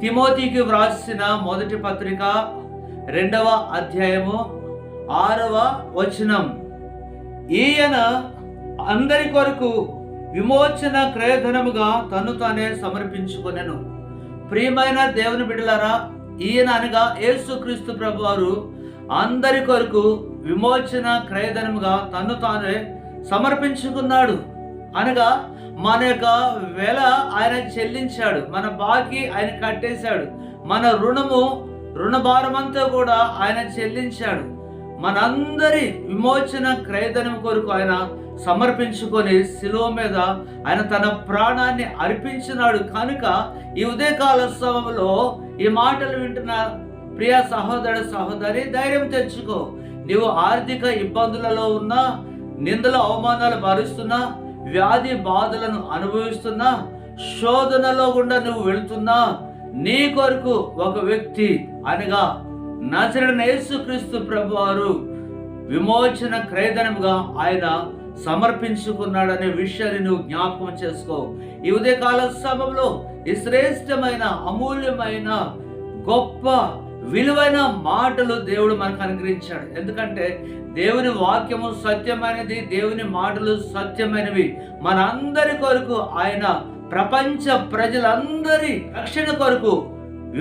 తిమోతికి వ్రాసిన మొదటి పత్రిక రెండవ అధ్యాయము ఆరవ వచనం. ఈయన అందరి కొరకు విమోచన క్రయధనముగా తను తానే సమర్పించుకొనెను. ప్రియమైన దేవుని బిడ్డలారా ఈయన అనగా యేసుక్రీస్తు ప్రభు వారు అందరి కొరకు విమోచన క్రయధనముగా తను తానే సమర్పించుకున్నాడు. అనగా మన యొక్క వెల ఆయన చెల్లించాడు. మన బాకీ ఆయన కట్టేశాడు. మన రుణము రుణభారమంతా కూడా ఆయన చెల్లించాడు. మనందరి విమోచన క్రయధనం కొరకు ఆయన సమర్పించుకొని శిలువ మీద ఆయన తన ప్రాణాన్ని అర్పించినాడు. కనుక ఈ ఉదయకాల సమయంలో ఈ మాటలు వింటున్న ప్రియ సహోదరు సహోదరి ధైర్యం తెచ్చుకో. నీవు ఆర్థిక ఇబ్బందులలో ఉన్నా నిందల అవమానాలు భరిస్తున్నా వ్యాధి బాధలను అనుభవిస్తున్నా శోధనలో గుండా నువ్వు వెళ్తున్నా నీ కొరకు ఒక వ్యక్తి అనగా నచరణ యేసుక్రీస్తు ప్రభు వారు విమోచన క్రయధనముగా ఆయన సమర్పించుకున్నాడనే విషయాన్ని నువ్వు జ్ఞాపకం చేసుకో. ఈ ఉదయకాల సమయంలో ఈ శ్రేష్టమైన అమూల్యమైన గొప్ప విలువైన మాటలు దేవుడు మనకు అనుగ్రహించాడు. ఎందుకంటే దేవుని వాక్యము సత్యమైనది దేవుని మాటలు సత్యమైనవి. మనందరి కొరకు ఆయన ప్రపంచ ప్రజలందరి రక్షణ కొరకు